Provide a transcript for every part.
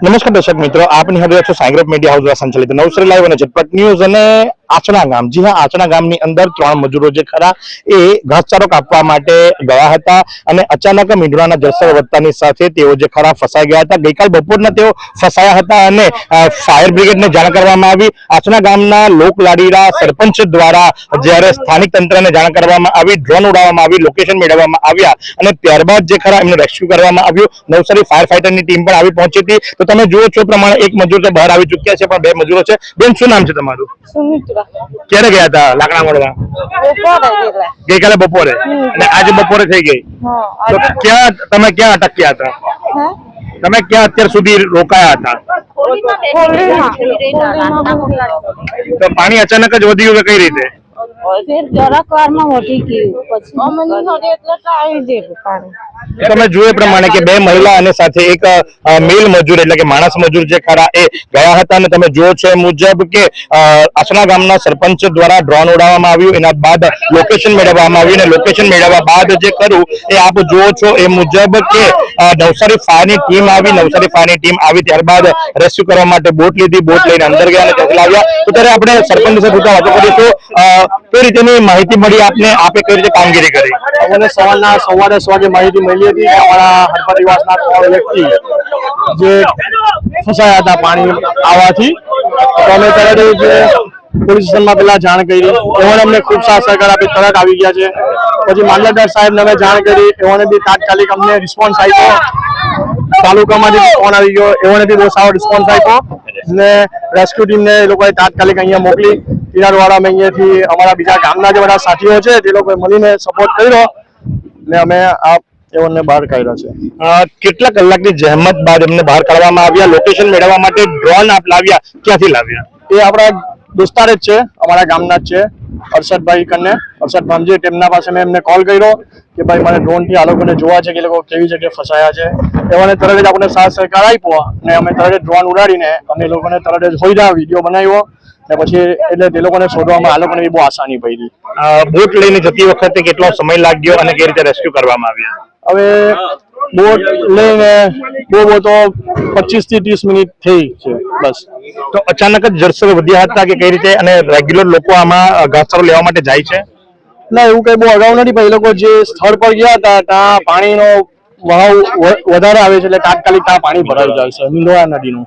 નમસ્કાર દર્શક મિત્રો, આપની હવે છો સાંગ્રેપ મીડિયા હાઉસ દ્વારા સંચાલિત નવસરી લાઈવ અને ઝટપટ ન્યૂઝ અને આચણા ગામ. જી હા, આચણા ગામની અંદર ત્રણ મજૂરો જે ખરા, એ ઘાસચારો કાપવા માટે ગયા હતા અને અચાનક મીંડળાના જળસર વધતાની સાથે તેઓ જે ખરા ફસાઈ ગયા હતા. ગઈકાલ બપોરના તેઓ ફસાયા હતા અને ફાયર બ્રિગેડને જાણ કરવામાં આવી. આચણા ગામના લોકલાડીરા સરપંચ દ્વારા જ્યારે સ્થાનિક તંત્રને જાણ કરવામાં આવી ડ્રોન ઉડાવવામાં આવી લોકેશન મેળવવામાં આવ્યા અને ત્યારબાદ જે ખરા એમને રેસ્ક્યુ કરવામાં આવ્યું. નવસારી ફાયર ફાઈટરની ટીમ પણ આવી પહોંચી હતી. તો તમે જુઓ છો પ્રમાણે એક મજૂર તો બહાર આવી ચૂક્યા છે, પણ બે મજૂરો છે. બેન, શું નામ છે તમારું? ક્યારે ગયા હતા લાકડા મળવા? બપોરે ગઈકાલે બપોરે? અને આજે બપોરે થઈ ગઈ? તો ક્યાં તમે ક્યાં અટક્યા હતા? તમે ક્યાં અત્યાર સુધી રોકાયા હતા? તો પાણી અચાનક જ વધ્યું ગયું કે કઈ રીતે? જરાક વારમાં વધી ગયું. પછી એટલે આવી દીધું પાણી. તમે એ પ્રમાણે કે બે મહિલા અને સાથે એક મેલ મજૂર એટલે કે માણસ મજૂર જે ખરા એ ગયા હતા અને તમે જુઓ છો મુજબ કે અ, ગામના સરપંચ દ્વારા ડ્રોન ઉડાવવામાં આવ્યું. એના બાદ લોકેશન મેળવવામાં આવ્યું અને લોકેશન મેળવવા બાદ જે ખરું એ આપ જુઓ છો એ મુજબ કે નવસારી ફાયરની ટીમ આવી. નવસારી ફાયરની ટીમ આવી ત્યારબાદ રેસ્ક્યુ કરવા માટે બોટ લીધી. બોટ લઈને અંદર ગયા અને ત્યાં લાવ્યા. તો ત્યારે આપણે સરપંચ સાથે વાતો કરીશું કઈ રીતેની માહિતી મળી આપને? આપે કઈ રીતે કામગીરી કરી? સવારના સવારે સવારે માહિતી મળી હતી અમારા હરપા નિવાસના ત્રણ વ્યક્તિ જે ફસાયા હતા પાણી આવવાથી, તો અમે તરત જ પોલીસ સ્ટેશનમાં પેલા જાણ કરી. એમણે અમને ખૂબ સાથ સહકાર આપી, તરત આવી ગયા છે. પછી મામલતદાર સાહેબને અમે જાણ કરી એમણે બી તાત્કાલિક અમને રિસ્પોન્સ આપ્યો. તાલુકામાંથી ફોન આવી ગયો. એમણે બી બહુ સારો રિસ્પોન્સ આપ્યો. અને રેસ્ક્યુ ટીમને એ લોકોએ તાત્કાલિક અહીંયા મોકલી. કિનારવાળા અમે અહીંયાથી અમારા બીજા ગામના જે બધા સાથીઓ છે, તે લોકોએ મળીને સપોર્ટ કર્યો. ને અમે આ એઓને બહાર કાઢ્યા છે. કેટલા કલાકની જહેમત બાદ એમને બહાર કાઢવામાં આવ્યા? લોકેશન મેળવવા માટે ડ્રોન આપ લાવ્યા? ક્યાંથી લાવ્યા? એ આપણા દોસ્તાર જ છે અમારા ગામના જ છે હર્ષદભાઈ કને અરશદ ભામજી તેમના પાસે મેં એમને કોલ કર્યો કે ભાઈ મને ડ્રોનથી આ લોકોને જોવા છે કે લોકો કેવી જગ્યાએ ફસાયા છે. એવાને તરત જ આપણે સાથ સહકાર આપ્યો અને અમે તરત જ ડ્રોન ઉડાડીને અમે લોકોને તરત જ હોઈડા વીડિયો બનાવ્યો. ને પછી એટલે તે લોકોને શોધવામાં આ લોકોને બહુ આસાની પડી. બોટ લઈને જતી વખતે કેટલો સમય લાગ્યો અને કઈ રીતે રેસ્ક્યુ કરવામાં આવ્યા? હવે બોટ લઈને બહુ બહુ તો પચીસથી ત્રીસ મિનિટ થઈ છે બસ. તો અચાનક જ જળસ્તર વધ્યા હતા કે કઈ રીતે? અને રેગ્યુલર લોકો આમાં ઘાસચારો લેવા માટે જાય છે? ના એવું કઈ બહુ અગાઉ નથી પણ એ લોકો જે સ્થળ પર ગયા હતા ત્યાં પાણીનો વહાવ વધારે આવે છે એટલે તાત્કાલિક ત્યાં પાણી ભરાઈ જાય છે મિલોરા નદીનું.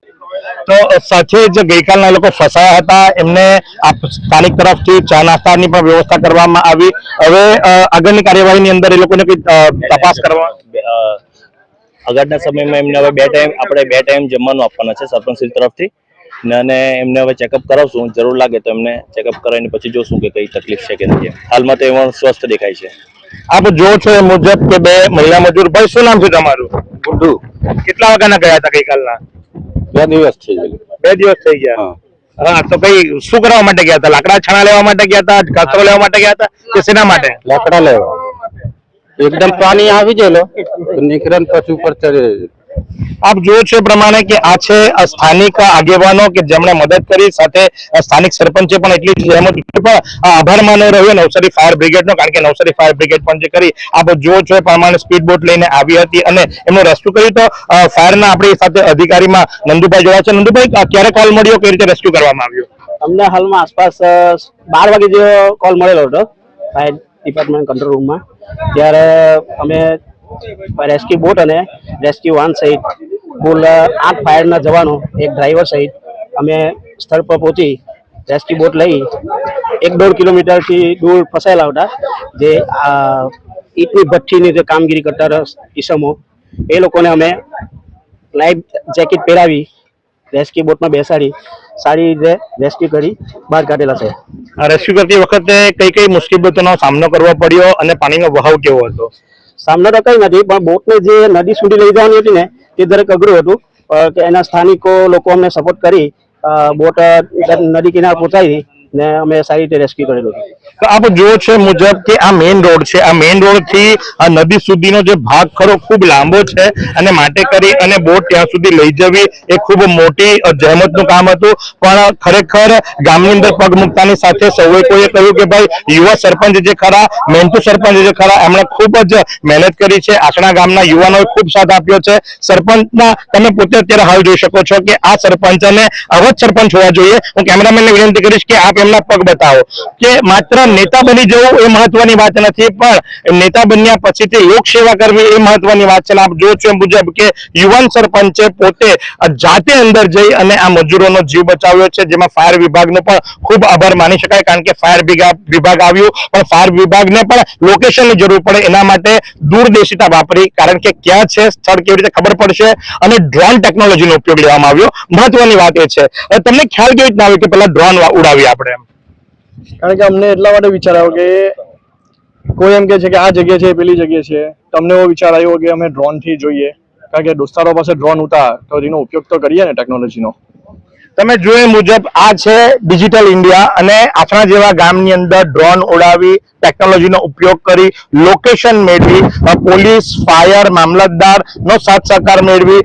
તો સાથે જ ગઈકાલના લોકો ફસાયા હતા. એમને સ્થાનિક તરફથી ચા નાસ્તાની પણ વ્યવસ્થા કરવામાં આવી. હવે આગળની કાર્યવાહીની અંદર એ લોકોને કઈ તપાસ કરવા આગળના સમયમાં એમને હવે બે ટાઈમ, આપણે બે ટાઈમ જમવાનું આપવાના છે સરપંચ તરફથી. અને એમને હવે ચેકઅપ કરાવશું. જરૂર લાગે તો એમને ચેકઅપ કરાવીને પછી જોશું કે કઈ તકલીફ છે કે નથી હાલમાં તો એમાં સ્વસ્થ દેખાય છે. આપ જો છો એ મુજબ કે બે મહિલા મજૂર ભાઈ શું નામ છે તમારું? ગુડ્ડુ કેટલા વાગ્યાના ગયા હતા ગઈકાલના? બે દિવસ થઈ ગયા બે દિવસ થઈ ગયા? હા. તો કઈ શું કરવા માટે ગયા હતા? લાકડા છાણા લેવા માટે ગયા હતા? કચરો લેવા માટે ગયા હતા? કે શેના માટે? લાકડા લેવા. એકદમ પાણી આવી ગયેલો. નીકળે પછી ઉપર ચડી આપ જુઓ છો પ્રમાણે કે આ છે સ્થાનિક આગેવાનો કે જેમણે મદદ કરી, સાથે સ્થાનિક સરપંચે પણ એટલી. પણ આભાર માનો રહ્યો નવસારી ફાયર બ્રિગેડનો, કારણ કે નવસારી ફાયર બ્રિગેડ પણ જે કરી, આપ જુઓ છો પ્રમાણે સ્પીડ બોટ લઈને આવી હતી અને એમનું રેસ્ક્યુ કર્યું તો ફાયરના આપણી સાથે અધિકારીમાં નંદુભાઈ જોડા છે. નંદુભાઈ ક્યારે કોલ મળ્યો? કઈ રીતે રેસ્ક્યુ કરવામાં આવ્યું? અમને હાલમાં આસપાસ બાર વાગે જેવો કોલ મળેલો હતો, ફાયર ડિપાર્ટમેન્ટ કંટ્રોલ રૂમમાં ત્યારે અમે રેસ્ક્યુ બોટ અને રેસ્ક્યુ વાન સહિત કુલ આઠ ફાયરના જવાનો, એક ડ્રાઈવર સહિત અમે સ્થળ પર પહોંચી રેસ્ક્યુ બોટ લઈ એક દોઢ કિલોમીટરથી દૂર ફસાયેલા હતા. જે ઈંટની ભઠ્ઠીની જે કામગીરી કરતા ઈસમો, એ લોકોને અમે લાઈફ જેકેટ પહેરાવી રેસ્ક્યુ બોટમાં બેસાડી સારી રીતે રેસ્ક્યુ કરી બહાર કાઢેલા છે. રેસ્ક્યુ કરતી વખતે કઈ કઈ મુસીબતોનો સામનો કરવો પડ્યો અને પાણીનો વહાવ કેવો હતો? સામનો તો કઈ નથી, પણ બોટને જે નદી સુધી લઈ જવાની હતી ને, તે દરેક અઘરું હતું. કે એના સ્થાનિકો લોકો અમને સપોર્ટ કરી બોટ નદી કિનારે પહોંચાડી. ને અમે સારી રીતે રેસ્ક્યુ કરેલું તો આપ જો છે મુજબ કે આ મેઇન રોડ છે. આ મેઇન રોડથી આ નદી સુધીનો જે ભાગ ખરો ખૂબ લાંબો છે અને માટે કરી અને બોટ ત્યાં સુધી લઈ જવી એ ખૂબ મોટી જહેમતનું કામ હતું. પણ ખરેખર ગામની અંદર પગ મૂકતાની સાથે સૌએ કોઈએ કહ્યું કે ભાઈ, યુવા સરપંચ જે ખરા મહેનતુ સરપંચ જે ખરા, એમણે ખૂબ જ મહેનત કરી છે. આસણા ગામના યુવાનોએ ખૂબ સાથ આપ્યો છે. સરપંચના તમે પોતે અત્યારે હાલ જોઈ શકો છો કે આ સરપંચ અને આવા સરપંચ હોવા જોઈએ. હું કેમેરામેનને વિનંતી કરીશ કે આપ એમના પગ બતાવો. કે માત્ર નેતા બની જવું એ મહત્વની વાત નથી, પણ નેતા બન્યા પછી તે લોક સેવા કરવી એ મહત્વની વાત છે. આપ જો છો મુજબ કે યુવાન સરપંચે પોતે જાતે અંદર જઈ અને આ મજૂરોનો જીવ બચાવ્યો છે, જેમાં ફાયર વિભાગનો પણ ખૂબ આભાર માની શકાય, કારણ કે ફાયર વિભાગ આવ્યું, પણ ફાયર વિભાગને પણ લોકેશનની જરૂર પડે. એના માટે દૂરદેશિતા વાપરી, કારણ કે ક્યાં છે, સ્થળ કેવી રીતે ખબર પડશે, અને ડ્રોન ટેકનોલોજીનો ઉપયોગ લેવામાં આવ્યો. મહત્વની વાત એ છે. તમને ખ્યાલ કેવી રીતના આવ્યો કે પેલા ડ્રોન ઉડાવી આપણે? કારણ કે અમને એટલા માટે વિચાર આવ્યો કે કોઈ એમ કે છે કે આ જગ્યા છે પેલી જગ્યા છે. તમને એવો વિચાર આવ્યો કે અમે ડ્રોનથી જોઈએ. કારણ કે દોસ્તારો પાસે ડ્રોન હતા તો એનો ઉપયોગ તો કરીએ ને ટેકનોલોજીનો તમે જોયું મુજબ આ છે ડિજિટલ ઇન્ડિયા અને આપણા જેવા ગામની અંદર ડ્રોન ઉડાવી ટેકનોલોજીનો ઉપયોગ કરી લોકેશન મેળવી પોલીસ ફાયર મામલતદાર નો સાથ સહકાર મેળવી.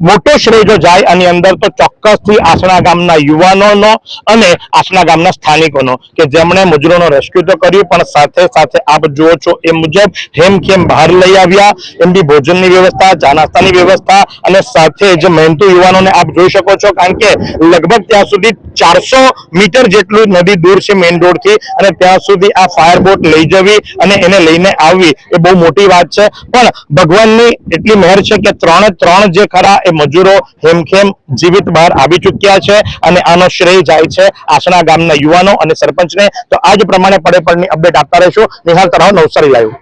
મોટો શ્રેય જો જાય, આની અંદર તો ચોક્કસથી આસણા ગામના યુવાનોનો અને આસણા ગામના સ્થાનિકોનો કે જેમણે મજૂરોનો રેસ્ક્યુ તો કર્યું, પણ સાથે સાથે આપ જુઓ છો એ મુજબ હેમખેમ બહાર લઈ આવ્યા. એમની ભોજનની વ્યવસ્થા ચા નાસ્તાની વ્યવસ્થા અને સાથે જે મહેનતુ યુવાનોને આપ જોઈ શકો છો કારણ કે લગભગ ત્યાં સુધી ચારસો મીટર જેટલું નદી દૂર છે મેઇન રોડથી અને ત્યાં સુધી આ ફાયર બોટ લઈ જવી અને એને લઈને આવવી, એ બહુ મોટી વાત છે. પણ ભગવાનની એટલી મહેર છે કે ત્રણે ત્રણ જે ખરા એ મજૂરો હેમખેમ જીવિત બહાર આવી ચૂક્યા છે અને આનો શ્રેય જાય છે આસણા ગામના યુવાનો અને સરપંચને. તો આ જ પ્રમાણે પડે પડની અપડેટ આપતા રહીશું. નિહાલ તરાવ નવસારી લાઈવ